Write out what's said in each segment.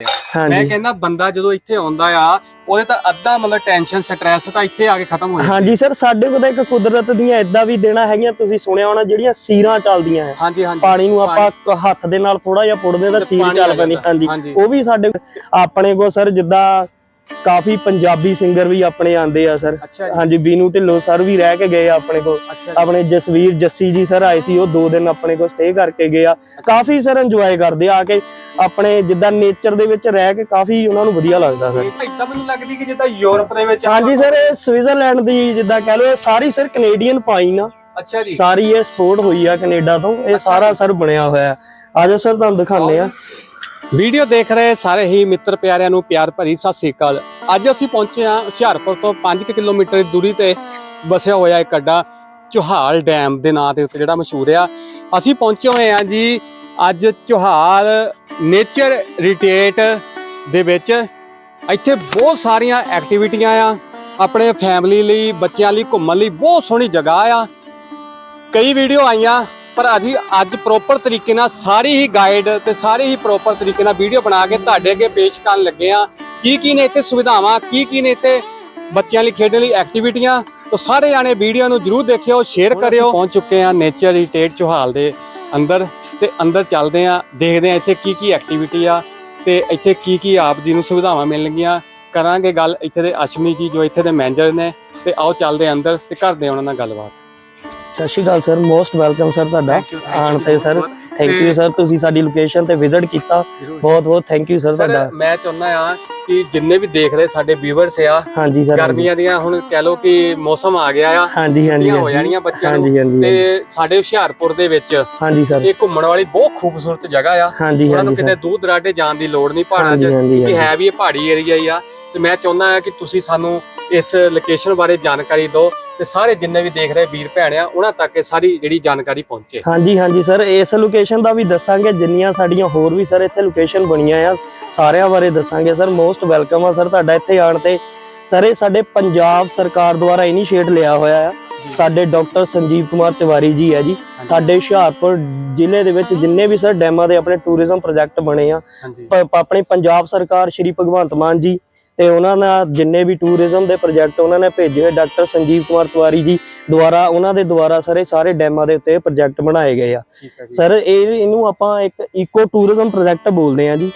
ਮੈਂ ਹਾਂਜੀ ਕਹਿੰਦਾ ਬੰਦਾ ਜਦੋਂ ਇੱਥੇ ਆਉਂਦਾ ਆ ਉਹਦੇ ਤਾਂ ਅੱਧਾ ਮਤਲਬ ਟੈਨਸ਼ਨ ਸਟ੍ਰੈਸ ਤਾਂ ਇੱਥੇ ਆ ਕੇ ਖਤਮ ਹੋ ਜਾਂਦਾ। ਹਾਂਜੀ ਸਰ ਸਾਡੇ ਕੋਲ ਤਾਂ ਇੱਕ ਕੁਦਰਤ ਦੀਆਂ ਇਦਾਂ ਵੀ ਦੇਣਾ ਹੈਗੀਆਂ ਤੁਸੀਂ ਸੁਣਿਆ ਹੋਣਾ ਜਿਹੜੀਆਂ ਸੀਰਾਂ ਚੱਲਦੀਆਂ ਹੈ। ਹਾਂਜੀ ਹਾਂਜੀ। ਪਾਣੀ ਨੂੰ ਆਪਾਂ ਕ- ਹੱਥ ਦੇ ਨਾਲ ਥੋੜਾ ਜਿਹਾ ਪੁੱਟਦੇ ਤਾਂ ਤੇ ਸੀਰ ਪਾਣੀ ਆ ਚੱਲ ਪੈਂਦੀ। ਜਾਂਦਾ। ਹਾਂਜੀ। ਹਾਂਜੀ। ਉਹ ਵੀ ਸਾਡੇ ਆਪਣੇ ਕੋਲ ਸਰ ਜਿੱਦਾਂ ਕਾਫੀ ਪੰਜਾਬੀ ਸਿੰਗਰ ਵੀ ਆਪਣੇ ਆਂਦੇ ਆ ਸਰ ਹਾਂਜੀ ਬੀਨੂ ਢਿੱਲੋਂ ਸਰ ਵੀ ਰਹਿ ਕੇ ਗਏ ਆ ਆਪਣੇ ਕੋਲ। ਆਪਣੇ ਜਸਵੀਰ ਜੱਸੀ ਜੀ ਸਰ ਆਏ ਸੀ ਉਹ ਦੋ ਦਿਨ ਆਪਣੇ ਕੋਲ ਸਟੇ ਕਰਕੇ ਗਏ ਆ। ਕਾਫੀ ਸਰ ਇੰਜੋਏ ਕਰਦੇ ਆ ਆ ਕੇ ਆਪਣੇ ਜਿੱਦਾਂ ਨੇਚਰ ਦੇ ਵਿੱਚ ਰਹਿ ਕੇ ਕਾਫੀ ਉਹਨਾਂ ਨੂੰ ਵਧੀਆ ਲੱਗਦਾ ਸਰ ਇਦਾਂ ਮੈਨੂੰ ਲੱਗਦੀ ਕਿ ਜਿੱਦਾਂ ਯੂਰਪ ਦੇ ਵਿੱਚ ਹਾਂਜੀ ਸਰ ਇਹ ਸਵਿਟਜ਼ਰਲੈਂਡ ਦੀ ਜਿੱਦਾਂ ਕਹਿ ਲਓ ਸਾਰੀ ਸਰ ਕੈਨੇਡੀਅਨ ਪਾਈਨ ਆ। ਅੱਛਾ ਜੀ। ਸਾਰੀ ਇਹ ਸਪੋਰਟ ਹੋਈ ਆ ਕੈਨੇਡਾ ਤੋਂ। ਇਹ ਸਾਰਾ ਸਰ ਬਣਿਆ ਹੋਇਆ ਆਜੋ ਸਰ ਤੁਹਾਨੂੰ ਦਿਖਾਉਂਦੇ ਆ। ਵੀਡੀਓ ਦੇਖ ਰਹੇ ਸਾਰੇ ਹੀ ਮਿੱਤਰ ਪਿਆਰਿਆਂ ਨੂੰ ਪਿਆਰ ਭਰੀ ਸਤਿ ਸ੍ਰੀ ਅਕਾਲ। ਅੱਜ ਅਸੀਂ ਪਹੁੰਚੇ ਹਾਂ ਹੁਸ਼ਿਆਰਪੁਰ ਤੋਂ 5 ਕਿਲੋਮੀਟਰ ਦੀ ਦੂਰੀ ਤੇ ਵਸਿਆ ਹੋਇਆ ਇੱਕ ਅੱਡਾ, ਚੋਹਾਲ ਡੈਮ ਦੇ ਨਾਂ ਦੇ ਉੱਤੇ ਜਿਹੜਾ ਮਸ਼ਹੂਰ ਆ। ਅਸੀਂ ਪਹੁੰਚੇ ਹੋਏ ਹਾਂ ਜੀ ਅੱਜ ਚੋਹਾਲ ਨੇਚਰ ਰਿਟੇਟ ਦੇ ਵਿੱਚ। ਇੱਥੇ ਬਹੁਤ ਸਾਰੀਆਂ ਐਕਟੀਵਿਟੀਆਂ ਆ, ਆਪਣੇ ਫੈਮਿਲੀ ਲਈ, ਬੱਚਿਆਂ ਲਈ, ਘੁੰਮਣ ਲਈ ਬਹੁਤ ਸੋਹਣੀ ਜਗ੍ਹਾ ਆ। ਕਈ ਵੀਡੀਓ ਆਈਆਂ ਪਰ ਅਸੀਂ ਅੱਜ ਪ੍ਰੋਪਰ ਤਰੀਕੇ ਨਾਲ ਸਾਰੀ ਹੀ ਗਾਈਡ ਤੇ ਸਾਰੀ ਹੀ ਪ੍ਰੋਪਰ ਤਰੀਕੇ ਨਾਲ ਵੀਡੀਓ ਬਣਾ ਕੇ ਤੁਹਾਡੇ ਅੱਗੇ ਪੇਸ਼ ਕਰਨ ਲੱਗੇ ਆ ਕੀ ਕੀ ਨੇ ਇੱਥੇ ਸੁਵਿਧਾਵਾਂ ਕੀ ਕੀ ਨੇ ਇੱਥੇ ਬੱਚਿਆਂ ਲਈ ਖੇਡਣ ਲਈ ਐਕਟੀਵਿਟੀਆਂ ਤਾਂ ਸਾਰੇ ਜਾਣੇ ਵੀਡੀਓ ਨੂੰ ਜਰੂਰ ਦੇਖਿਓ ਸ਼ੇਅਰ ਕਰਿਓ। ਪਹੁੰਚ ਚੁੱਕੇ ਆ ਨੇਚਰ ਰਿਟੇਟ ਚੋਹਾਲ ਦੇ ਅੰਦਰ ਤੇ ਅੰਦਰ ਚੱਲਦੇ ਆ ਦੇਖਦੇ ਆ ਇੱਥੇ ਕੀ ਕੀ ਐਕਟੀਵਿਟੀ ਆ ਤੇ ਇੱਥੇ ਕੀ ਕੀ ਆਪ ਜੀ ਨੂੰ ਸੁਵਿਧਾਵਾਂ ਮਿਲਣਗੀਆਂ ਕਰਾਂਗੇ ਗੱਲ ਇੱਥੇ ਦੇ ਅਸ਼ਮਨੀ ਜੀ ਜੋ ਇੱਥੇ ਦੇ ਮੈਨੇਜਰ ਨੇ ਤੇ ਆਓ ਚੱਲਦੇ ਅੰਦਰ ਤੇ ਕਰਦੇ ਉਹਨਾਂ ਨਾਲ ਗੱਲਬਾਤ। ਸਤਿ ਸ਼੍ਰੀ ਅਕਾਲ ਸਰ ਮੋਸਟ ਵੈਲਕਮ ਸਰ ਤੁਹਾਡਾ। Thank you, thank you ਆਉਣ ਜੀ, ਤੇ ਸਰ ਬਹੁਤ। ਥੈਂਕ ਯੂ ਤੇ- ਸਰ ਤੁਸੀਂ ਸਾਡੀ ਲੋਕੇਸ਼ਨ ਤੇ ਵਿਜ਼ਿਟ ਕੀਤਾ। ਜ਼ਰੂਰ। ਬਹੁਤ ਬਹੁਤ ਥੈਂਕ ਯੂ ਸਰ ਸਰ ਤੁਹਾਡਾ। ਮੈਂ ਚਾਹੁੰਦਾ ਆ ਕਿ ਜਿੰਨੇ ਵੀ ਦੇਖ ਰਹੇ ਸਾਡੇ ਵਿਊਅਰਸ ਆ ਹਾਂਜੀ ਸਰ ਗਰਮੀਆਂ ਦੀਆਂ ਹੁਣ ਕਹਿ ਲਓ ਕਿ ਮੌਸਮ ਆ ਗਿਆ ਆ ਹਾਂਜੀ ਹਾਂਜੀ ਛੁੱਟੀਆਂ ਹੋ ਜਾਣੀਆਂ ਬੱਚਿਆਂ ਨੂੰ। ਹਾਂਜੀ ਹਾਂਜੀ ਤੇ ਸਾਡੇ ਹੁਸ਼ਿਆਰਪੁਰ ਦੇ ਵਿੱਚ ਹਾਂਜੀ ਸਰ। ਇਹ ਘੁੰਮਣ ਵਾਲੀ ਬਹੁਤ ਖੂਬਸੂਰਤ ਜਗ੍ਹਾ ਆ। ਹਾਂਜੀ ਉਹਨਾਂ ਨੂੰ ਹਾਂਜੀ ਕਿਤੇ ਸਰ। ਦੂਰ ਦਰਾਡੇ ਜਾਣ ਦੀ ਲੋੜ ਨਹੀਂ ਪਹਾੜਾਂ 'ਚ ਹਾਂਜੀ ਹਾਂਜੀ। ਕਿ। ਹੈ ਵੀ ਇਹ ਪਹਾੜੀ ਏਰੀਆ ਹੀ ਆ। ਤੇ ਮੈਂ ਚਾਹੁੰਦਾ ਆ ਕਿ ਤੁਸੀਂ ਸਾਨੂੰ ਇਸ ਲੋਕੇਸ਼ਨ ਬਾਰੇ ਜਾਣਕਾਰੀ ਦਿਓ। ਤੇ ਸਾਰੇ ਜਿੰਨੇ ਵੀ ਦੇਖ ਰਹੇ ਵੀਰ ਭੈਣ ਆ ਉਹਨਾਂ ਤੱਕ ਇਹ ਸਾਰੀ ਜਿਹੜੀ ਜਾਣਕਾਰੀ ਪਹੁੰਚੇ। ਹਾਂਜੀ ਹਾਂਜੀ ਸਰ ਇਸ ਲੋਕੇਸ਼ਨ ਦਾ ਵੀ ਦੱਸਾਂਗੇ ਜਿੰਨੀਆਂ ਸਾਡੀਆਂ ਹੋਰ ਵੀ ਸਰ ਇੱਥੇ ਲੋਕੇਸ਼ਨ ਬਣੀਆਂ ਆ ਸਾਰਿਆਂ ਬਾਰੇ ਦੱਸਾਂਗੇ ਸਰ ਮੋਸਟ ਵੈਲਕਮ ਆ ਸਰ ਤੁਹਾਡਾ ਇੱਥੇ ਆਉਣ ਤੇ। ਸਰ ਇਹ ਸਾਡੇ ਪੰਜਾਬ ਸਰਕਾਰ ਦੁਆਰਾ ਇਨੀਸ਼ੀਏਟ ਲਿਆ ਹੋਇਆ ਆ। ਸਾਡੇ ਡਾਕਟਰ ਸੰਜੀਵ ਕੁਮਾਰ ਤਿਵਾਰੀ ਜੀ ਹੈ ਜੀ। ਸਾਡੇ ਹੁਸ਼ਿਆਰਪੁਰ ਜ਼ਿਲ੍ਹੇ ਦੇ ਵਿੱਚ ਜਿੰਨੇ ਵੀ ਸਰ ਡੈਮਾਂ ਦੇ ਆਪਣੇ ਟੂਰਿਜ਼ਮ ਪ੍ਰੋਜੈਕਟ ਬਣੇ ਆ। ਆਪਣੇ ਪੰਜਾਬ ਸਰਕਾਰ ਸ਼੍ਰੀ ਭਗਵੰਤ ਮਾਨ ਜੀ ਤੇ ਉਹਨਾਂ ਨਾਲ ਜਿੰਨੇ ਵੀ ਟੂਰਿਜ਼ਮ ਦੇ ਪ੍ਰੋਜੈਕਟ ਉਹਨਾਂ ਨੇ ਭੇਜੇ ਹੋਏ ਡਾਕਟਰ ਸੰਜੀਵ ਕੁਮਾਰ ਤਿਵਾਰੀ ਜੀ ਦੁਆਰਾ ਉਹਨਾਂ ਦੇ ਦੁਆਰਾ ਸਾਰੇ ਸਾਰੇ ਡੈਮਾਂ ਦੇ ਉੱਤੇ ਪ੍ਰੋਜੈਕਟ ਬਣਾਏ ਗਏ ਆ। ਸਰ ਇਹ ਇਹਨੂੰ ਆਪਾਂ ਇੱਕ ਇਕੋ ਟੂਰਿਜ਼ਮ ਪ੍ਰੋਜੈਕਟ ਬੋਲਦੇ ਆ ਜੀ।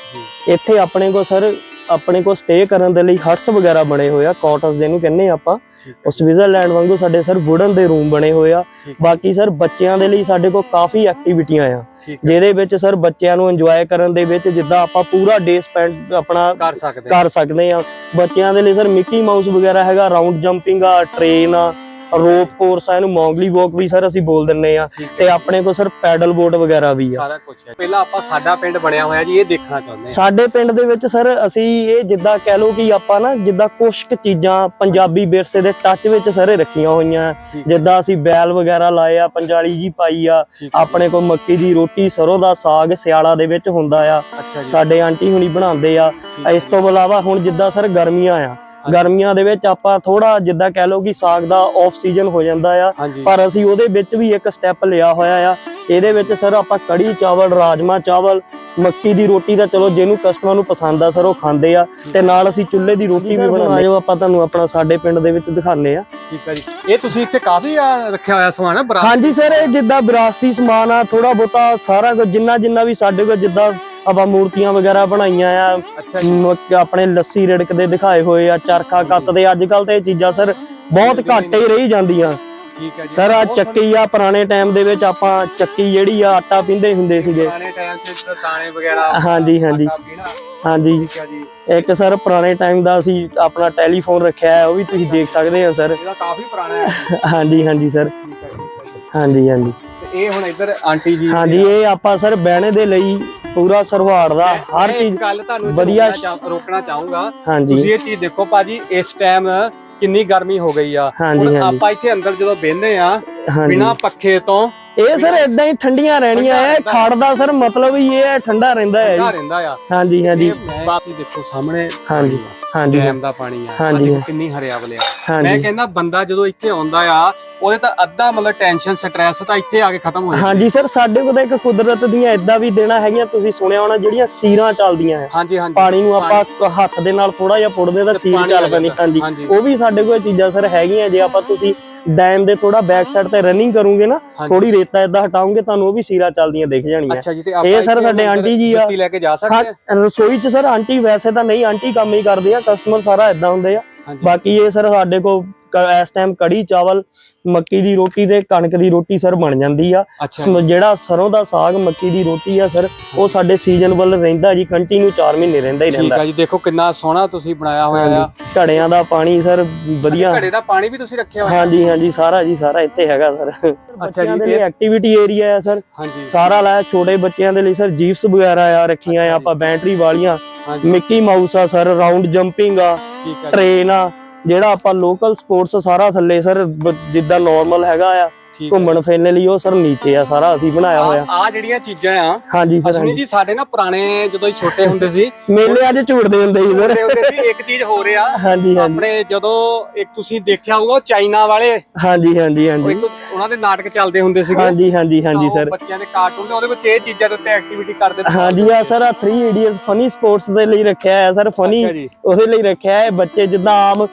ਇੱਥੇ ਆਪਣੇ ਕੋਲ ਸਰ ਆਪਣੇ ਕੋਲ ਸਟੇ ਕਰਨ ਦੇ ਲਈ ਹਟਸ ਵਗੈਰਾ ਬਣੇ ਹੋਏ ਆ ਕਾਟਸ ਜਿਹਨੂੰ ਕਹਿੰਦੇ ਆ ਆਪਾਂ। ਉਹ ਸਵਿਟਜ਼ਰਲੈਂਡ ਵਾਂਗੂ ਸਾਡੇ ਸਰ ਵੁਡਨ ਦੇ ਰੂਮ ਬਣੇ ਹੋਏ ਆ। ਬਾਕੀ ਸਰ ਬੱਚਿਆਂ ਦੇ ਲਈ ਸਾਡੇ ਕੋਲ ਕਾਫੀ ਐਕਟੀਵਿਟੀਆਂ ਆ। ਜਿਹਦੇ ਵਿੱਚ ਸਰ ਬੱਚਿਆਂ ਨੂੰ ਇੰਜੋਏ ਕਰਨ ਦੇ ਵਿੱਚ ਜਿੱਦਾਂ ਆਪਾਂ ਪੂਰਾ ਡੇ ਸਪੈਂਡ ਆਪਣਾ ਕਰ ਸਕਦੇ। ਕਰ ਸਕਦੇ ਆ ਬੱਚਿਆਂ ਦੇ ਲਈ ਸਰ ਮਿੱਕੀ ਮਾਊਸ ਵਗੈਰਾ ਹੈਗਾ ਰਾਉਂਡ ਜੰਪਿੰਗ ਆ ਟ੍ਰੇਨ ਆ ਰੋਪ ਕੋਰਸ ਆ ਇਹਨੂੰ ਮੌਂਗਲੀ ਵਾਕ ਵੀ ਸਰ ਅਸੀਂ ਬੋਲ ਦਿੰਨੇ ਆ ਤੇ ਆਪਣੇ ਕੋਲ ਸਰ ਪੈਡਲ ਬੋਟ ਵਗੈਰਾ ਵੀ ਆ। ਸਾਰਾ ਕੁਝ ਹੈ। ਪਹਿਲਾਂ ਆਪਾਂ ਸਾਡਾ ਪਿੰਡ ਬਣਿਆ ਹੋਇਆ ਜੀ ਇਹ ਦੇਖਣਾ ਚਾਹੁੰਦੇ ਹਾਂ। ਸਾਡੇ ਪਿੰਡ ਦੇ ਵਿੱਚ ਸਰ ਅਸੀਂ ਇਹ ਜਿੱਦਾਂ ਕਹਿ ਲਓ ਕਿ ਆਪਾਂ ਨਾ ਜਿੱਦਾਂ ਕੁਛ ਕੁ ਚੀਜ਼ਾਂ ਪੰਜਾਬੀ ਵਿਰਸੇ ਦੇ ਟੱਚ ਵਿੱਚ ਸਾਰੇ ਰੱਖੀਆਂ ਹੋਈਆਂ। ਠੀਕ ਜਿੱਦਾਂ ਅਸੀਂ ਬੈਲ ਵਗੈਰਾ ਲਾਏ ਆ ਪੰਜਾਲੀ ਜੀ ਪਾਈ ਆ ਠੀਕ ਹੈ। ਆਪਣੇ ਕੋਲ ਮੱਕੀ ਦੀ ਰੋਟੀ ਸਰੋਂ ਦਾ ਸਾਗ ਸਿਆਲਾ ਦੇ ਵਿੱਚ ਹੁੰਦਾ ਆ। ਅੱਛਾ ਜੀ। ਸਾਡੇ ਆਂਟੀ ਹੁਣੀ ਬਣਾਉਂਦੇ ਆ। ਠੀਕ ਹੈ। ਇਸ ਤੋਂ ਇਲਾਵਾ ਹੁਣ ਜਿੱਦਾਂ ਸਰ ਗਰਮੀਆਂ ਆ ਗਰਮੀਆਂ ਦੇ ਵਿੱਚ ਆਪਾਂ ਥੋੜਾ ਜਿੱਦਾਂ ਕਹਿ ਲਓ ਕਿ ਸਾਗ ਦਾ ਆਫ ਸੀਜ਼ਨ ਹੋ ਜਾਂਦਾ ਆ ਪਰ ਅਸੀਂ ਉਹਦੇ ਵਿੱਚ ਵੀ ਇੱਕ ਸਟੈਪ ਲਿਆ ਹੋਇਆ ਆ। ਇਹਦੇ ਵਿੱਚ ਸਰ ਆਪਾਂ ਕੜੀ ਚਾਵਲ ਰਾਜਮਾ ਚਾਵਲ ਮੱਕੀ ਦੀ ਰੋਟੀ ਤਾਂ ਚਲੋ ਜਿਹਨੂੰ ਕਸਟਮਰ ਨੂੰ ਪਸੰਦ ਆ ਸਰ ਉਹ ਖਾਂਦੇ ਆ। ਤੇ ਨਾਲ ਅਸੀਂ ਚੁੱਲ੍ਹੇ ਦੀ ਰੋਟੀ ਵੀ ਬਣਾਉਂਦੇ ਆ। ਆਪਾਂ ਤੁਹਾਨੂੰ ਆਪਣਾ ਸਾਡੇ ਪਿੰਡ ਦੇ ਵਿੱਚ ਦਿਖਾਉਂਦੇ ਆ। ਠੀਕ ਹੈ ਜੀ। ਇਹ ਤੁਸੀਂ ਇੱਥੇ ਕਾਫੀ ਆ ਰੱਖਿਆ ਹੋਇਆ ਸਮਾਨ ਹੈ ਹਾਂਜੀ ਸਰ ਇਹ ਜਿੱਦਾਂ ਵਿਰਾਸਤੀ ਸਮਾਨ ਆ ਥੋੜਾ ਬਹੁਤਾ ਸਾਰਾ ਕੁਝ ਜਿੰਨਾ ਜਿੰਨਾ ਵੀ ਸਾਡੇ ਕੋਲ ਜਿੱਦਾਂ ਆਪਾਂ ਮੂਰਤੀਆਂ ਵਗੈਰਾ ਬਣਾਈਆਂ ਆ। ਮ- ਆਪਣੇ ਲੱਸੀ ਰਿੜਕਦੇ ਦਿਖਾਏ ਹੋਏ ਆ ਚਰਖਾ ਕੱਤਦੇ। ਅੱਜ ਕੱਲ ਤੇ ਇਹ ਚੀਜ਼ਾਂ ਸਰ ਬਹੁਤ ਘੱਟ ਹੀ ਰਹੀ ਜਾਂਦੀਆਂ। ਠੀਕ ਹੈ ਜੀ। ਸਰ ਆ ਬਹੁਤ ਚੱਕੀ ਆ ਪੁਰਾਣੇ ਟਾਈਮ ਦੇ ਵਿੱਚ ਆਪਾਂ ਚੱਕੀ ਜਿਹੜੀ ਆ ਆਟਾ ਪੀਂਦੇ ਹੁੰਦੇ ਸੀਗੇ। ਪੁਰਾਣੇ ਟਾਈਮ 'ਚ ਤਾਂ ਦਾਣੇ ਵਗੈਰਾ ਹਾਂਜੀ, ਹਾਂਜੀ। ਆਟਾ ਪੀਣਾ, ਹਾਂਜੀ। ਠੀਕ ਹੈ ਜੀ। ਇੱਕ ਸਰ ਪੁਰਾਣੇ ਟਾਈਮ ਦਾ ਅਸੀਂ ਆਪਣਾ ਟੈਲੀਫੋਨ ਰੱਖਿਆ ਹੈ ਉਹ ਵੀ ਤੁਸੀਂ ਦੇਖ ਸਕਦੇ ਆ ਸਰ। ਇਹਦਾ ਕਾਫੀ ਪੁਰਾਣਾ ਹੈ। ਹਾਂਜੀ ਹਾਂਜੀ ਸਰ। ਠੀਕ ਹੈ ਠੀਕ ਹੈ ਜੀ। ਹਾਂਜੀ ਹਾਂਜੀ ਤੇ ਇਹ ਹੁਣ ਇੱਧਰ ਆਂਟੀ ਜੀ ਹਾਂਜੀ ਇਹ ਆਪਾਂ ਸਰ ਬਹਿਣੇ ਦੇ ਲਈ ਪੂਰਾ ਸਰਵਾੜ ਦਾ। ਹਰ ਚੀਜ਼ ਗੱਲ ਤੁਹਾਨੂੰ ਵਧੀਆ ਰੋਕਣਾ ਚਾਹੂੰਗਾ ਹਾਂਜੀ। ਤੁਸੀਂ ਇਹ ਚੀਜ਼ ਦੇਖੋ ਭਾਜੀ ਇਸ ਟਾਈਮ ਕਿੰਨੀ ਗਰਮੀ ਹੋ ਗਈ ਆ। ਹਾਂਜੀ, ਹੁਣ। ਆਪਾਂ ਇੱਥੇ ਅੰਦਰ ਜਦੋਂ ਬਹਿੰਦੇ ਆ ਬਿਨਾ ਪੱਖੇ ਤੋਂ ਇਹ ਸਰ ਇਦਾਂ ਹੀ ਠੰਡੀਆਂ ਰਹਿਣੀਆਂ ਐ। ਖੜ ਦਾ ਸਰ ਮਤਲਬ ਇਹ ਹੈ ਠੰਡਾ ਰਹਿੰਦਾ ਹੈ ਠੰਡਾ ਜੀ। ਰਹਿੰਦਾ ਆ। ਹਾਂਜੀ ਹਾਂਜੀ। ਬਾਕੀ ਦੇਖੋ ਸਾਹਮਣੇ ਹਾਂਜੀ, ਹਾਂਜੀ। ਡੈਮ ਦਾ ਪਾਣੀ ਆ। ਹਾਂਜੀ। ਕਿੰਨੀ ਹਰਿਆਵਲ ਆ। ਮੈਂ ਕਹਿੰਦਾ ਬੰਦਾ ਜਦੋਂ ਇੱਥੇ ਆਉਂਦਾ ਆ ਉਹਦੇ ਤਾਂ ਅੱਧਾ ਮਤਲਬ ਟੈਨਸ਼ਨ ਸਟ੍ਰੈਸ ਤਾਂ ਇੱਥੇ ਆ ਕੇ ਖਤਮ ਹੋ ਜਾਂਦਾ ਹਾਂਜੀ ਸਰ ਸਾਡੇ ਕੋਲ ਤਾਂ ਇੱਕ ਕੁਦਰਤ ਦੀਆਂ ਇਦਾਂ ਵੀ ਦੇਣਾ ਹੈਗੀਆਂ ਤੁਸੀਂ ਸੁਣਿਆ ਹੋਣਾ ਜਿਹੜੀਆਂ ਸੀਰਾਂ ਚੱਲਦੀਆਂ ਆ ਹਾਂਜੀ ਹਾਂਜੀ। ਪਾਣੀ ਨੂੰ ਆਪਾਂ ਹੱਥ ਦੇ ਨਾਲ ਥੋੜਾ ਜਿਹਾ ਪੁੱਟਦੇ ਤਾਂ ਸੀਰ ਚੱਲ ਪੈਂਦੀ। ਹਾਂਜੀ। ਉਹ ਵੀ ਸਾਡੇ ਕੋਲ ਚੀਜ਼ਾਂ ਸਰ ਹੈਗੀਆਂ ਜੇ ਆਪਾਂ ਤੁਸੀਂ ਡੈਮ ਦੇ ਥੋੜਾ ਬੈਕ ਸਾਈਡ ਤੇ ਰਨਿੰਗ ਕਰੋਗੇ ਨਾ। ਥੋੜੀ ਰੇਤਾ ਇਦਾਂ ਹਟਾਓਗੇ ਤੁਹਾਨੂੰ ਉਹ ਵੀ ਸੀਰਾ ਚੱਲਦੀਆਂ ਦਿਖ ਜਾਣੀਆਂ। ਅੱਛਾ ਜੀ ਤੇ ਇਹ ਸਰ ਸਾਡੇ ਆਂਟੀ ਜੀ ਆ। ਜੁੱਤੀ ਲੈ ਕੇ ਜਾ ਸਕਦੇ ਆ? ਹਾਂ ਰਸੋਈ 'ਚ ਸਰ ਆਂਟੀ ਵੈਸੇ ਤਾਂ ਨਹੀਂ ਆਂਟੀ ਕੰਮ ਹੀ ਕਰਦੇ ਆ ਕਸਟਮਰ ਸਾਰਾ ਇਦਾਂ ਹੁੰਦੇ ਆ। ਬਾਕੀ ਇਹ ਸਰ ਸਾਡੇ ਕੋਲ ਇਸ ਟਾਈਮ ਕੜੀ ਚਾਵਲ ਮੱਕੀ ਦੀ ਰੋਟੀ ਤੇ ਕਣਕ ਦੀ ਰੋਟੀ ਸਰ ਬਣ ਜਾਂਦੀ ਆ। ਅੱਛਾ। ਜਿਹੜਾ ਸਰੋਂ ਦਾ ਸਾਗ ਮੱਕੀ ਦੀ ਰੋਟੀ ਆ ਸਰ ਉਹ ਸਾਡੇ ਸੀਜ਼ਨ ਵੱਲ ਰਹਿੰਦਾ ਜੀ ਕੰਟੀਨਿਊ 4 ਮਹੀਨੇ ਰਹਿੰਦਾ ਹੀ ਠੀਕ ਰਹਿੰਦਾ। ਆ ਜੀ ਦੇਖੋ ਕਿੰਨਾ ਸੋਹਣਾ ਤੁਸੀਂ ਬਣਾਇਆ ਹੋਇਆ ਆ। ਘੜਿਆਂ ਦਾ ਪਾਣੀ ਸਰ ਵਧੀਆ। ਘੜੇ ਦਾ ਪਾਣੀ ਵੀ ਤੁਸੀਂ ਰੱਖਿਆ ਹੋਇਆ? ਹਾਂਜੀ ਹਾਂਜੀ ਸਾਰਾ ਜੀ ਸਾਰਾ ਇੱਥੇ ਹੈਗਾ ਸਰ ਦੇ ਲਈ ਇਹ- ਐਕਟੀਵਿਟੀ ਏਰੀਆ ਹੈ ਸਰ ਹਾਂਜੀ। ਸਾਰਾ ਲਾਇਆ ਛੋਟੇ ਬੱਚਿਆਂ ਦੇ ਲਈ ਸਰ ਜੀਪਸ ਵਗੈਰਾ ਆ ਰੱਖੀਆਂ ਅੱਛਾ ਆ ਜੀ। ਆਪਾਂ ਬੈਟਰੀ ਵਾਲੀਆਂ। ਮਿੱਕੀ ਮਾਊਸ ਆ ਸਰ ਰਾਉਂਡ ਜੰਪਿੰਗ ਆ ਆ ਜੀ। ਟ੍ਰੇਨ ਆ ਜਿਹੜਾ ਆਪਾਂ ਲੋਕਲ ਸਪੋਰਟਸ ਸਾਰਾ ਥੱਲੇ ਸਰ ਜਿੱਦਾਂ ਨਾਰਮਲ ਹੈਗਾ ਆ ਘੁੰਮਣ ਫਿਰਨ ਲਈ ਉਹ ਸਰ ਨੀਚੇ ਆ ਸਾਰਾ ਅਸੀਂ ਬਣਾਇਆ ਹੋਇਆ। ਆ ਜਿਹੜੀਆਂ ਚੀਜ਼ਾਂ ਆ ਹਾਂਜੀ ਸਰ ਅਸਮੀ ਜੀ ਸਾਡੇ ਨਾ ਪੁਰਾਣੇ ਜਦੋਂ ਛੋਟੇ ਹੁੰਦੇ ਸੀ ਮੇਲੇ ਅੱਜ ਝੂੜਦੇ ਹੁੰਦੇ ਸੀ ਸਰ ਹੁੰਦੇ ਸੀ ਇੱਕ ਚੀਜ਼ ਹੋ ਰਿਹਾ ਹਾਂਜੀ ਹਾਂਜੀ। ਆਪਣੇ ਜਦੋਂ ਇੱਕ ਤੁਸੀਂ ਦੇਖਿਆ ਹੋਊਗਾ ਚਾਈਨਾ ਵਾਲੇ ਹਾਂਜੀ ਹਾਂਜੀ ਹਾਂਜੀ। ਉਹਨਾਂ ਦੇ ਨਾਟਕ ਚੱਲਦੇ ਹੁੰਦੇ ਸੀਗੇ। ਹਾਂਜੀ ਹਾਂਜੀ ਹਾਂਜੀ ਸਰ ਬੱਚਿਆਂ ਦੇ ਕਾਰਟੂਨ ਦੇ ਉਹਦੇ ਵਿੱਚ ਇਹ ਚੀਜ਼ਾਂ ਦੇ ਉੱਤੇ ਐਕਟੀਵਿਟੀ ਕਰਦੇ ਹਾਂਜੀ ਆ ਸਰ ਆ 3 ਇਡੀਅਟਸ ਫਨੀ ਸਪੋਰਟਸ ਦੇ ਲਈ ਰੱਖਿਆ ਹੈ ਸਰ ਫਨੀ ਉਹਦੇ ਲਈ ਰੱਖਿਆ ਹੈ ਬੱਚੇ ਜਿੱਦਾਂ ਆਮ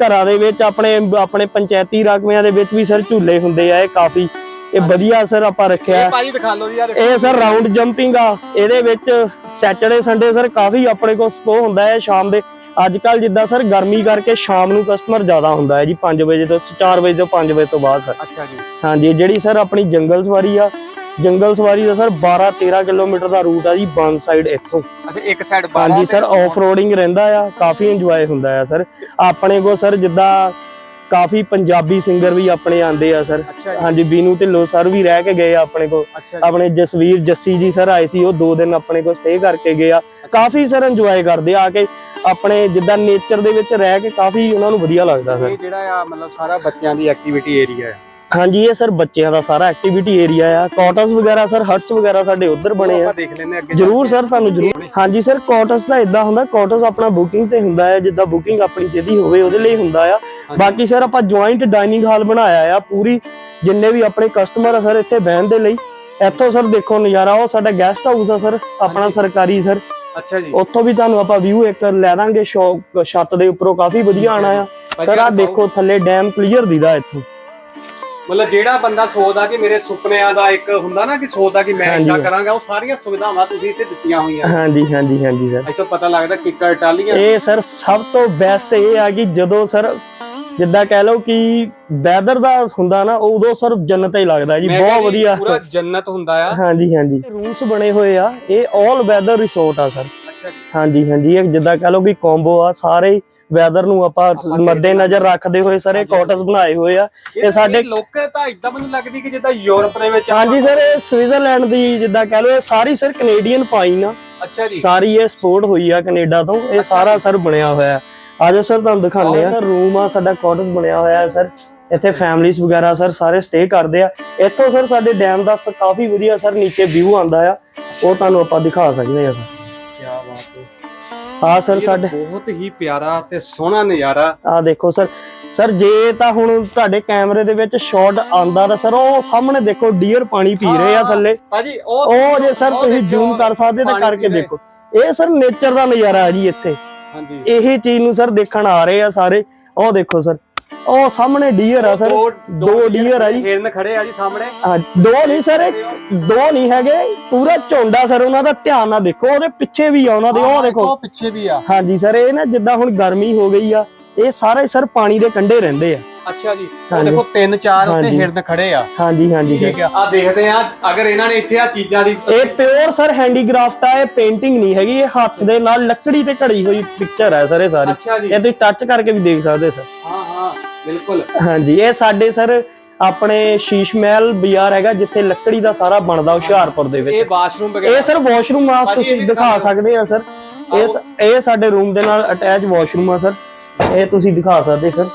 ਘਰਾਂ ਦੇ ਵਿੱਚ ਆਪਣੇ ਆਪਣੇ ਪੰਚਾਇਤੀ ਰਾਗਵਿਆਂ ਦੇ ਵਿੱਚ ਵੀ ਸਰ ਝੂਲੇ ਹੁੰਦੇ ਆ ਇਹ ਕਾਫੀ। ਇਹ ਵਧੀਆ ਸਰ ਆਪਾਂ ਰੱਖਿਆ। ਇਹ ਭਾਜੀ ਦਿਖਾ ਲਓ ਜੀ ਆ ਦੇਖੋ। ਇਹ ਸਰ ਰਾਉਂਡ ਜੰਪਿੰਗ ਆ ਇਹਦੇ ਵਿੱਚ ਸੈਟਰਡੇ ਸੰਡੇ ਸਰ ਕਾਫੀ ਆਪਣੇ ਕੋਲ ਸਪੋ ਹੁੰਦਾ ਹੈ ਸ਼ਾਮ ਦੇ। ਅੱਜ ਕੱਲ ਜਿੱਦਾਂ ਸਰ ਗਰਮੀ ਕਰਕੇ ਸ਼ਾਮ ਨੂੰ ਕਸਟਮਰ ਜ਼ਿਆਦਾ ਹੁੰਦਾ ਹੈ ਜੀ 5 ਵਜੇ ਤੋਂ 4 ਵਜੇ ਤੋਂ 5 ਵਜੇ ਤੋਂ ਬਾਅਦ ਸਰ। ਅੱਛਾ ਜੀ। ਹਾਂਜੀ ਜਿਹੜੀ ਸਰ ਆਪਣੀ ਜੰਗਲ ਸਵਾਰੀ ਆ ਜੰਗਲ ਸਵਾਰੀ ਦਾ ਸਰ 12 13 ਕਿਲੋਮੀਟਰ ਦਾ ਰੂਟ ਆ ਜੀ ਬਨ ਸਾਈਡ ਇੱਥੋਂ। ਅੱਛਾ ਇੱਕ ਸਾਈਡ ਹਾਂਜੀ ਸਰ ਆਫ ਰੋਡਿੰਗ ਰਹਿੰਦਾ ਆ ਕਾਫੀ ਇੰਜੋਏ ਹੁੰਦਾ ਆ ਸਰ। ਆਪਣੇ ਕੋਲ ਸਰ ਜਿੱਦਾਂ ਕਾਫੀ ਪੰਜਾਬੀ ਸਿੰਗਰ ਵੀ ਆਪਣੇ ਆਂਦੇ ਆ ਸਰ। ਹਾਂਜੀ ਬੀਨੂ ਢਿੱਲੋਂ ਸਰ ਵੀ ਰਹਿ ਕੇ ਗਏ ਆ ਆਪਣੇ ਜੀ। ਆਪਣੇ ਜਸਵੀਰ ਜੱਸੀ ਜੀ ਸਰ ਆਏ ਸੀ ਉਹ ਦੋ ਦਿਨ ਆਪਣੇ ਕੋਲ ਸਟੇ ਕਰਕੇ ਗਏ ਆ। ਕਾਫੀ ਸਰ ਇੰਜੋਏ ਕਰਦੇ ਆ ਕੇ ਆਪਣੇ ਜਿੱਦਾਂ ਨੇਚਰ ਦੇ ਵਿੱਚ ਰਹਿ ਕੇ ਕਾਫੀ ਉਹਨਾਂ ਨੂੰ ਵਧੀਆ ਲੱਗਦਾ ਸਰ। ਇਹ ਜਿਹੜਾ ਆ ਮਤਲਬ ਸਾਰਾ ਬੱਚਿਆਂ ਦੀ ਐਕਟੀਵਿਟੀ ਏਰੀਆ ਹੈ ਹਾਂਜੀ ਇਹ ਸਰ ਬੱਚਿਆਂ ਦਾ ਸਾਰਾ ਐਕਟੀਵਿਟੀ ਏਰੀਆ ਆ। ਕਾਟਸ ਵਗੈਰਾ ਸਰ ਹਟਸ ਵਗੈਰਾ ਸਾਡੇ ਉੱਧਰ ਬਣੇ ਆ। ਆਪਾਂ ਦੇਖ ਲੈਨੇ ਅੱਗੇ ਜਰੂਰ ਸਰ ਤੁਹਾਨੂੰ ਜਰੂਰ ਹਾਂਜੀ ਸਰ ਕਾਟਸ ਦਾ ਇਦਾਂ ਹੁੰਦਾ ਕਾਟਸ ਆਪਣਾ ਬੁਕਿੰਗ ਤੇ ਹੁੰਦਾ ਹੈ ਜਿੱਦਾਂ ਬੁਕਿੰਗ ਆਪਣੀ ਜਿਹਦੀ ਹੋਵੇ ਉਹਦੇ ਲਈ ਹੁੰਦਾ ਆ। ਬਾਕੀ ਸਰ ਆਪਾਂ ਜੁਆਇੰਟ ਡਾਈਨਿੰਗ ਹਾਲ ਬਣਾਇਆ ਆ ਪੂਰੀ ਜਿੰਨੇ ਵੀ ਆਪਣੇ ਕਸਟਮਰ ਆ ਸਰ ਇੱਥੇ ਬਹਿਣ ਦੇ ਲਈ। ਇੱਥੋਂ ਸਰ ਦੇਖੋ ਨਜ਼ਾਰਾ ਉਹ ਸਾਡਾ ਗੈਸਟ ਹਾਊਸ ਆ ਸਰ ਆਪਣਾ। ਸਰਕਾਰੀ ਸਰ। ਅੱਛਾ ਜੀ। ਉੱਥੋਂ ਵੀ ਤੁਹਾਨੂੰ ਆਪਾਂ ਵਿਊ ਇੱਕ ਲੈ ਦਾਂਗੇ ਸ਼ੌਕ ਛੱਤ ਦੇ ਉੱਪਰੋਂ ਕਾਫੀ ਵਧੀਆ ਆਣਾ ਆ। ਸਰ ਆ ਦੇਖੋ ਥੱਲੇ ਡੈਮ ਕਲੀਅਰ ਦੀਦਾ ਇੱਥੋਂ। ਮਤਲਬ ਜਿਹੜਾ ਬੰਦਾ ਸੋਚਦਾ ਕਿ ਮੇਰੇ ਸੁਪਨਿਆਂ ਦਾ ਇੱਕ ਹੁੰਦਾ ਨਾ ਕਿ ਸੋਚਦਾ ਕਿ ਮੈਂ। ਇੰਨਾ ਕਰਾਂਗਾ ਉਹ ਸਾਰੀਆਂ ਸੁਵਿਧਾਵਾਂ ਤੁਸੀਂ ਇੱਥੇ ਦਿੱਤੀਆਂ ਹੋਈਆਂ। ਹਾਂਜੀ ਹਾਂਜੀ ਹਾਂਜੀ ਸਰ ਇੱਥੋਂ ਪਤਾ ਲੱਗਦਾ ਕਿੱਕਰ ਟਾਲੀਆਂ ਇਹ ਸਰ ਸਭ ਤੋਂ ਬੈਸਟ ਇਹ ਆ ਕਿ ਜਦੋਂ ਸਰ ਜਿੱਦਾਂ ਕਹਿ ਲਓ ਕਿ ਵੈਦਰ ਦਾ ਹੁੰਦਾ ਨਾ ਉਦੋਂ ਸਰ ਜੰਨਤ ਹੀ ਲੱਗਦਾ ਜੀ। ਬਹੁਤ ਵਧੀਆ ਪੂਰਾ ਜੰਨਤ ਹੁੰਦਾ ਆ। ਹਾਂਜੀ ਹਾਂਜੀ। ਰੂਮਸ ਬਣੇ ਹੋਏ ਆ ਇਹ 올 ਵੈਦਰ ਰਿਸੋਰਟ ਆ ਸਰ ਅੱਛਾ ਜੀ। ਹਾਂਜੀ ਹਾਂਜੀ ਇਹ ਜਿੱਦਾਂ ਕਹਿ ਲਓ ਕਿ ਕੰਬੋ ਆ ਸਾਰੇ ਵੈਦਰ ਨੂੰ ਆਪਾਂ ਮੱਦੇ ਨਜ਼ਰ ਰੱਖਦੇ ਹੋਏ ਸਰ ਇਹ। ਕਾਟਸ ਬਣਾਏ ਹੋਏ ਆ। ਇਹ ਸਾਡੇ ਲੋਕ ਤਾਂ ਇਦਾਂ ਮੈਨੂੰ ਲੱਗਦੀ ਕਿ ਜਿੱਦਾਂ ਯੂਰਪ ਦੇ ਵਿੱਚ ਹਾਂਜੀ ਸਰ ਇਹ ਸਵਿਟਜ਼ਰਲੈਂਡ ਦੀ ਜਿੱਦਾਂ ਕਹਿ ਲਓ ਇਹ ਸਾਰੀ ਸਰ ਕੈਨੇਡੀਅਨ ਪਾਈਨ ਆ। ਅੱਛਾ ਜੀ। ਸਾਰੀ ਇਹ ਸਪੋਰਟ ਹੋਈ ਆ ਕੈਨੇਡਾ ਤੋਂ। ਇਹ ਸਾਰਾ ਸਰ ਬਣਿਆ ਹੋਇਆ ਆਜੋ ਸਰ ਤੁਹਾਨੂੰ ਦਿਖਾਉਂਦੇ ਆ। ਸਰ। ਰੂਮ ਆ ਸਾਡਾ ਕਾਟੇਜ ਬਣਿਆ ਹੋਇਆ ਹੈ ਸਰ। ਇੱਥੇ ਫੈਮਲੀਜ਼ ਵਗੈਰਾ ਸਰ ਸਾਰੇ ਸਟੇ ਕਰਦੇ ਆ। ਇੱਥੋਂ ਸਰ ਸਾਡੇ ਡੈਮ ਦਾ ਕਾਫੀ ਵਧੀਆ ਸਰ ਨੀਚੇ ਵਿਊ ਆਂਦਾ ਆ। ਉਹ ਤੁਹਾਨੂੰ ਆਪਾਂ ਦਿਖਾ ਸਕਦੇ ਆ ਸਰ। ਕੀ ਬਾਤ ਹੈ। ਆ ਸਰ ਸਾਡੇ ਬਹੁਤ ਹੀ ਪਿਆਰਾ ਤੇ ਸੋਹਣਾ ਨਜ਼ਾਰਾ। ਆ ਦੇਖੋ ਸਰ। ਸਰ ਜੇ ਤਾਂ ਹੁਣ ਤੁਹਾਡੇ ਕੈਮਰੇ ਦੇ ਵਿੱਚ ਸ਼ਾਟ ਆਂਦਾ ਤਾਂ ਸਰ ਉਹ ਸਾਹਮਣੇ ਦੇਖੋ ਡੀਅਰ ਪਾਣੀ ਪੀ ਰਹੇ ਆ ਥੱਲੇ। ਭਾਜੀ ਉਹ ਉਹ ਜੇ ਸਰ ਤੁਸੀਂ ਜ਼ੂਮ ਕਰ ਸਕਦੇ ਤਾਂ ਕਰਕੇ। ਦੇਖੋ। ਇਹ ਸਰ ਨੇਚਰ ਦਾ ਨਜ਼ਾਰਾ ਹੈ ਜੀ ਇੱਥੇ। ਹਾਂਜੀ। ਇਹ ਚੀਜ਼ ਨੂੰ ਸਰ ਦੇਖਣ ਆ ਰਹੇ ਆ ਸਾਰੇ। ਉਹ ਦੇਖੋ ਸਰ। ਉਹ ਸਾਹਮਣੇ ਡੀਅਰ ਆ ਸਰ। ਦੋ ਡੀਅਰ ਆ ਜੀ। ਹਿਰਨ ਖੜੇ ਆ ਜੀ ਸਾਹਮਣੇ। ਹਾਂ, ਦੋ ਨਹੀਂ ਸਰ ਇੱਕ ਦੋ ਨਹੀਂ ਹੈਗੇ। ਪੂਰਾ ਝੁੰਡਾ ਸਰ ਉਹਨਾਂ ਦਾ ਧਿਆਨ ਨਾਲ ਦੇਖੋ। ਉਹਦੇ ਪਿੱਛੇ ਵੀ ਆ ਉਹਨਾਂ ਦੇ ਉਹ ਦੇਖੋ। ਉਹ ਪਿੱਛੇ ਵੀ ਆ। ਹਾਂਜੀ ਸਰ ਇਹ ਨਾ ਜਿੱਦਾਂ ਹੁਣ ਗਰਮੀ ਹੋ ਗਈ ਆ ਇਹ ਸਾਰੇ ਸਰ ਪਾਣੀ ਦੇ ਕੰਢੇ ਰਹਿੰਦੇ ਆ। ਅੱਛਾ ਜੀ। ਉਹ। ਦੇਖੋ ਤਿੰਨ ਚਾਰ ਉੱਤੇ। ਹਿਰਨ ਖੜੇ ਆ। ਹਾਂਜੀ ਹਾਂਜੀ ਠੀਕ ਆ। ਆ ਦੇਖਦੇ ਆ ਅਗਰ ਇਹਨਾਂ ਨੇ ਇੱਥੇ ਆ ਚੀਜ਼ਾਂ ਦੀ ਇਹ ਪਿਓਰ ਸਰ ਹੈਂਡੀਕ੍ਰਾਫਟ ਆ ਇਹ ਪੇਂਟਿੰਗ ਨਹੀਂ ਹੈਗੀ ਇਹ ਹੱਥ ਦੇ ਨਾਲ ਲੱਕੜੀ ਤੇ ਘੜੀ ਹੋਈ ਪਿਕਚਰ ਹੈ ਸਰ ਇਹ ਸਾਰੀ। ਇਹ ਤੁਸੀਂ ਟੱਚ ਕਰਕੇ ਵੀ ਦੇਖ ਸਕਦੇ ਸਰ। ਹਾਂ ਹਾਂ। ਬਿਲਕੁਲ। ਹਾਂਜੀ ਇਹ ਸਾਡੇ ਸਰ ਆਪਣੇ ਸ਼ੀਸ਼ ਮਹਿਲ ਬਾਜ਼ਾਰ ਹੈਗਾ ਜਿੱਥੇ ਲੱਕੜੀ ਦਾ ਸਾਰਾ ਬਣਦਾ ਹੁਸ਼ਿਆਰਪੁਰ ਦੇ ਵਿੱਚ। ਇਹ ਇਹ ਵਗੈਰਾ। ਸਰ ਵਾਸ਼ਰੂਮ ਆ ਇਹ ਤੁਸੀਂ ਦਿਖਾ ਸਕਦੇ ਆ ਸਰ। ਇਹ ਇਹ ਸਾਡੇ ਰੂਮ ਦੇ ਨਾਲ ਅਟੈਚ ਵਾਸ਼ਰੂਮ ਆ ਸਰ। ਇਹ ਤੁਸੀਂ ਦਿਖਾ ਸਕਦੇ ਸਰ।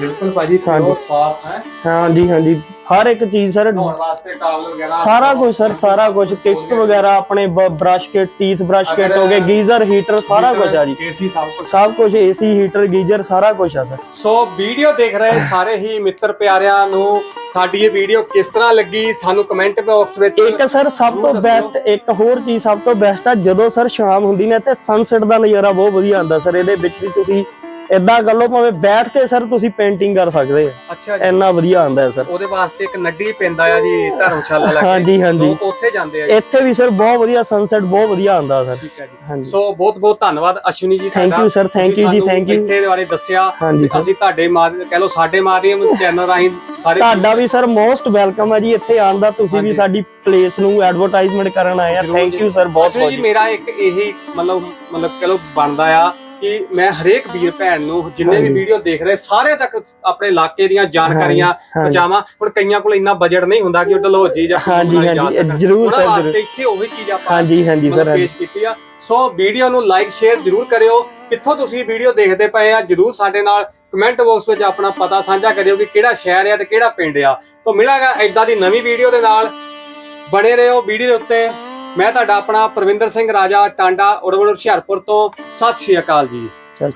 ਬਿਲਕੁਲ ਭਾਜੀ। ਬਹੁਤ ਸਾਫ਼ ਹੈ। ਹਾਂਜੀ ਹਾਂਜੀ। ਹਰ ਇੱਕ ਚੀਜ਼ ਸਰ ਨਹਾਉਣ ਵਾਸਤੇ ਟਾਵਲ ਵਗੈਰਾ ਸਾਰਾ ਕੁਝ ਸਰ ਸਾਰਾ ਕੁਝ ਕਿਟਸ ਵਗੈਰਾ ਆਪਣੇ brush kit teeth brush kit ਹੋ ਗਏ ਗੀਜ਼ਰ ਹੀਟਰ ਸਾਰਾ ਕੁਝ ਆ ਜੀ। ਏਸੀ ਸਭ ਕੁਝ ਸਭ ਕੁਝ ਏਸੀ ਹੀਟਰ ਗੀਜ਼ਰ ਸਾਰਾ ਕੁਝ ਆ ਸਰ। ਸੋ ਵੀਡੀਓ ਦੇਖ ਰਹੇ ਸਾਰੇ ਹੀ ਮਿੱਤਰ ਪਿਆਰਿਆਂ ਨੂੰ ਸਾਡੀ ਇਹ ਵੀਡੀਓ ਕਿਸ ਤਰ੍ਹਾਂ ਲੱਗੀ ਸਾਨੂੰ ਕਮੈਂਟ ਬਾਕਸ ਵਿੱਚ ਇੱਕ ਸਰ ਸਭ ਤੋਂ ਬੈਸਟ ਇੱਕ ਹੋਰ ਚੀਜ਼ ਸਭ ਤੋਂ ਬੈਸਟ ਆ ਜਦੋਂ ਸਰ ਸ਼ਾਮ ਹੁੰਦੀ ਨਾ ਤੇ ਸਨਸੈਟ ਦਾ ਨਜ਼ਾਰਾ ਬਹੁਤ ਵਧੀਆ ਆਉਂਦਾ ਸਰ ਇਹਦੇ ਵਿੱਚ ਵੀ ਤੁਸੀਂ ਇਦਾਂ ਲਓ ਭਾਵੇਂ ਬੈਠ ਕੇ ਸਰ ਤੁਸੀਂ ਪੇਂਟਿੰਗ ਕਰ ਸਕਦੇ ਆ। ਅੱਛਾ ਜੀ। ਇੰਨਾ ਵਧੀਆ ਆਉਂਦਾ ਸਰ। ਉਹਦੇ ਵਾਸਤੇ ਇੱਕ ਨੱਡੀ ਪੈਂਦਾ ਆ ਜੀ ਧਰਮਸ਼ਾਲਾ ਲੱਗੇ। ਹਾਂਜੀ ਹਾਂਜੀ। ਲੋਕ ਉੱਥੇ ਜਾਂਦੇ ਆ ਜੀ। ਇੱਥੇ ਵੀ ਸਰ ਬਹੁਤ ਵਧੀਆ ਸਨਸੈਟ ਬਹੁਤ ਵਧੀਆ ਆਉਂਦਾ ਸਰ। ਠੀਕ ਹੈ ਜੀ। ਹਾਂਜੀ। ਸੋ ਬਹੁਤ ਬਹੁਤ ਧੰਨਵਾਦ Ashwani ji thank you sir thank you ji thank you ਇੱਥੇ ਦੇ ਬਾਰੇ ਦੱਸਿਆ। ਹਾਂਜੀ ਅਸੀਂ ਤੁਹਾਡੇ ਮਾਧਿਅਮ ਕਹਿ ਲਓ ਸਾਡੇ ਮਾਧਿਅਮ ਚੈਨਲ ਰਾਹੀਂ ਸਾਰੇ ਤੁਹਾਡਾ ਵੀ ਸਰ ਮੋਸਟ ਵੈਲਕਮ ਹੈ ਜੀ। ਇੱਥੇ ਆਉਣ ਦਾ ਤੁਸੀਂ ਵੀ ਹਾਂਜੀ। ਸਾਡੀ ਪਲੇਸ ਨੂੰ ਐਡਵਰਟਾਈਜ਼ਮੈਂਟ ਕਰਨ ਆਏ ਆ। ਜ਼ਰੂਰ ਥੈਂਕ ਜੀ। ਯੂ ਸਰ ਬਹੁਤ ਅਸ਼ਵਨੀ ਜੀ ਬਹੁਤ ਮੇਰਾ ਇੱਕ ਇਹੀ ਮਤਲਬ ਮਤਲਬ ਚਲੋ ਬਣਦਾ ਆ ਕਿ ਮੈਂ ਹਰੇਕ ਵੀਰ ਭੈਣ ਨੂੰ ਜਿੰਨੇ ਵੀ। ਵੀਡੀਓ ਦੇਖ ਰਹੇ ਸਾਰੇ ਤੱਕ ਆਪਣੇ ਇਲਾਕੇ ਦੀਆਂ ਜਾਣਕਾਰੀਆਂ। ਪਹੁੰਚਾਵਾਂ ਹੁਣ ਕਈਆਂ ਕੋਲ ਇੰਨਾ ਬਜਟ ਨਹੀਂ ਹੁੰਦਾ ਕਿ ਉਹ ਡਲਹੌਜੀ ਜਾਂ ਹਾਂਜੀ, ਹਾਂਜੀ। ਜ਼ਰੂਰ ਸਰ, ਜ਼ਰੂਰ। ਇੱਥੇ ਉਹੀ ਚੀਜ਼ ਆਪਾਂ ਹਾਂਜੀ ਹਾਂਜੀ ਸਰ। ਪੇਸ਼ ਕੀਤੀ ਆ ਸੋ ਵੀਡੀਓ ਨੂੰ ਲਾਈਕ ਸ਼ੇਅਰ ਜਰੂਰ ਕਰਿਓ ਕਿੱਥੋਂ ਤੁਸੀਂ ਵੀਡੀਓ ਦੇਖਦੇ ਪਏ ਆ ਜਰੂਰ ਸਾਡੇ ਨਾਲ ਕਮੈਂਟ ਬਾਕਸ ਵਿੱਚ ਆਪਣਾ ਪਤਾ ਸਾਂਝਾ ਕਰਿਓ ਕਿ ਕਿਹੜਾ ਸ਼ਹਿਰ ਆ ਤੇ ਕਿਹੜਾ ਪਿੰਡ ਆ ਤੋਂ ਮਿਲਾਂਗਾ ਏਦਾਂ ਦੀ ਨਵੀਂ ਵੀਡੀਓ ਦੇ ਨਾਲ ਬਣੇ ਰਹੋ ਵੀਡੀਓ ਦੇ ਉੱਤੇ ਮੈਂ ਤੁਹਾਡਾ ਆਪਣਾ ਪ੍ਰਵਿੰਦਰ ਸਿੰਘ ਰਾਜਾ, ਟਾਂਡਾ ਉੜਵਲ ਹੁਸ਼ਿਆਰਪੁਰ ਤੋਂ। ਸਤਿ ਸ਼੍ਰੀ ਅਕਾਲ ਜੀ। ਚਲ